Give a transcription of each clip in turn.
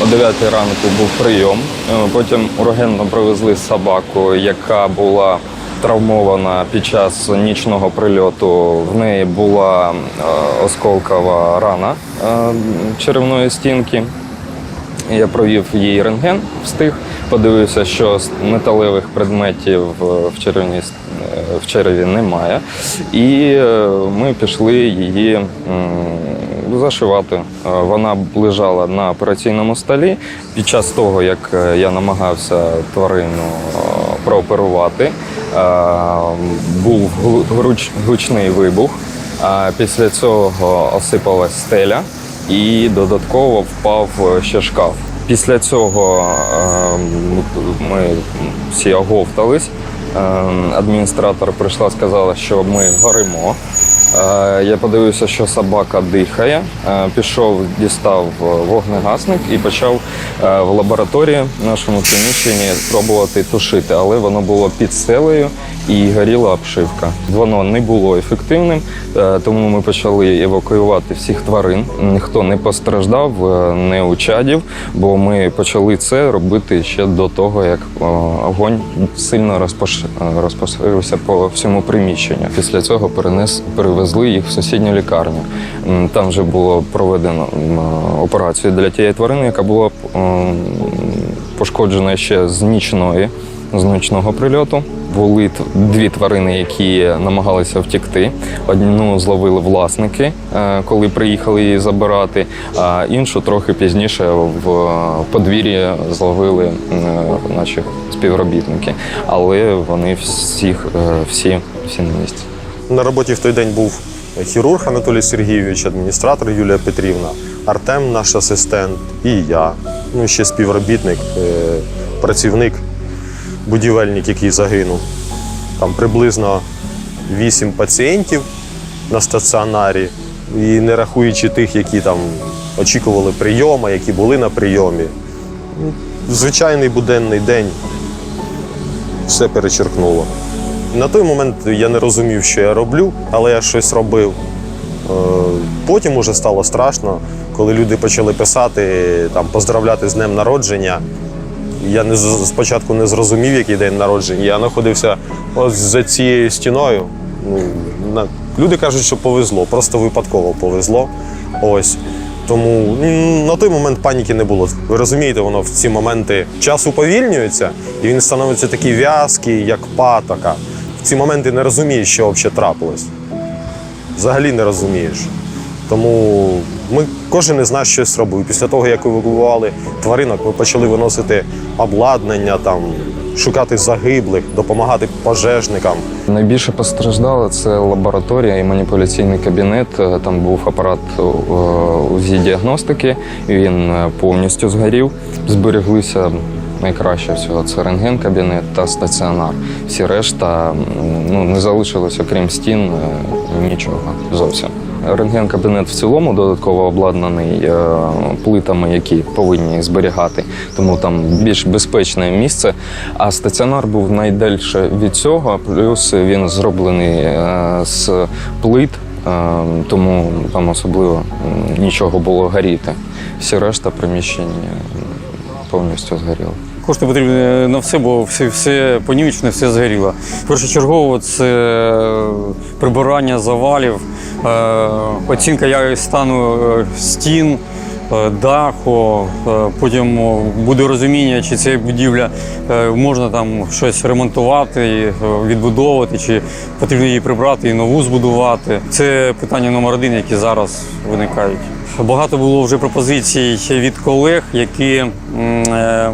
О 9 ранку був прийом. Е, Потім ургентно привезли собаку, яка була травмована під час нічного прильоту. В неї була е, осколкова рана е, черевної стінки. Я провів їй рентген, встиг, подивився, що з металевих предметів в черевні с- е, в череві немає. І е, ми пішли її зашивати. Е, Вона лежала на операційному столі. Під час того, як е, я намагався тварину е, прооперувати, е, був гучний вибух. А після цього осипалась стеля і додатково впав е, ще шкаф. Після цього е, ми всі оговтались. Е, Адміністратор прийшла, сказала, що ми горимо. Е, Я подивився, що собака дихає. Е, Пішов, дістав вогнегасник і почав е, в лабораторії в нашому приміщенні спробувати тушити, але воно було під стелею і горіла обшивка. Воно не було ефективним, е, тому ми почали евакуювати всіх тварин. Ніхто не постраждав, е, не учадів, бо ми почали це робити ще до того, як огонь сильно розпош... розпоширився по всьому приміщенню. Після цього перенес перевезли їх в сусідню лікарню. Там вже було проведено операцію для тієї тварини, яка була пошкоджена ще з нічної з ночного прильоту. Були дві тварини, які намагалися втекти. Одну зловили власники, е, коли приїхали її забирати, а іншу трохи пізніше в е, подвір'ї зловили е, наші співробітники. Але вони всіх, всі, всі на місці. На роботі в той день був хірург Анатолій Сергійович, адміністратор Юлія Петрівна, Артем, наш асистент, і я. Ну, ще співробітник, працівник, будівельник, який загинув. Там приблизно 8 пацієнтів на стаціонарі, і не рахуючи тих, які там очікували прийому, які були на прийомі. Ну, Звичайний буденний день все перечеркнуло. На той момент я не розумів, що я роблю, але я щось робив. Е, Потім уже стало страшно, коли люди почали писати, там, поздравляти з днем народження. Я не спочатку не зрозумів, який день народження. Я знаходився ось за цією стіною. Ну, люди кажуть, що повезло, просто випадково повезло. Ось. Тому на той момент паніки не було. Ви розумієте, воно в ці моменти час уповільнюється, і він становиться такий в'язкий, як патока. В ці моменти не розумієш, що взагалі трапилось. Взагалі не розумієш. Тому ми кожен із нас щось робив. Після того, як евакуювали тваринок, ми почали виносити обладнання, там, шукати загиблих, допомагати пожежникам. Найбільше постраждало це лабораторія і маніпуляційний кабінет. Е, Там був апарат е, УЗІ діагностики, він е, повністю згорів. Збереглися найкраще всього це рентген-кабінет та стаціонар. Всі решта ну, не залишилося, крім стін, нічого зовсім. Рентген-кабінет в цілому додатково обладнаний е, плитами, які повинні зберігати, тому там більш безпечне місце. А стаціонар був найдальше від цього, плюс він зроблений е, з плит, е, тому там особливо нічого було горіти. Всі решта приміщень повністю згоріли. Кошти потрібні на все, бо все, все понівечне, все згоріло. Першочергово це прибирання завалів, е, оцінка я- стану е, стін, е, даху. е, Потім буде розуміння, чи ця будівля е, можна там щось ремонтувати, е, відбудовувати, чи потрібно її прибрати і нову збудувати. Це питання номер один, які зараз виникають. Багато було вже пропозицій від колег, які е, е,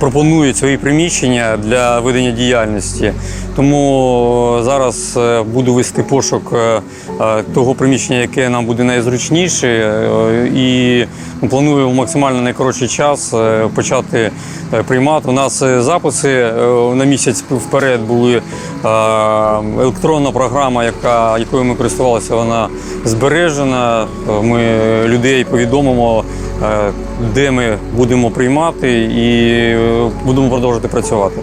пропонують свої приміщення для ведення діяльності. Тому зараз е, буду вести пошук е, е, того приміщення, яке нам буде найзручніше, е, і ну, планую в максимально найкоротший час е, почати е, приймати. У нас е, записи е, на місяць вперед були. е, Електронна програма, яка, якою ми користувалися, вона збережена. Е, Ми людей повідомимо, е, де ми будемо приймати, і е, будемо продовжувати працювати.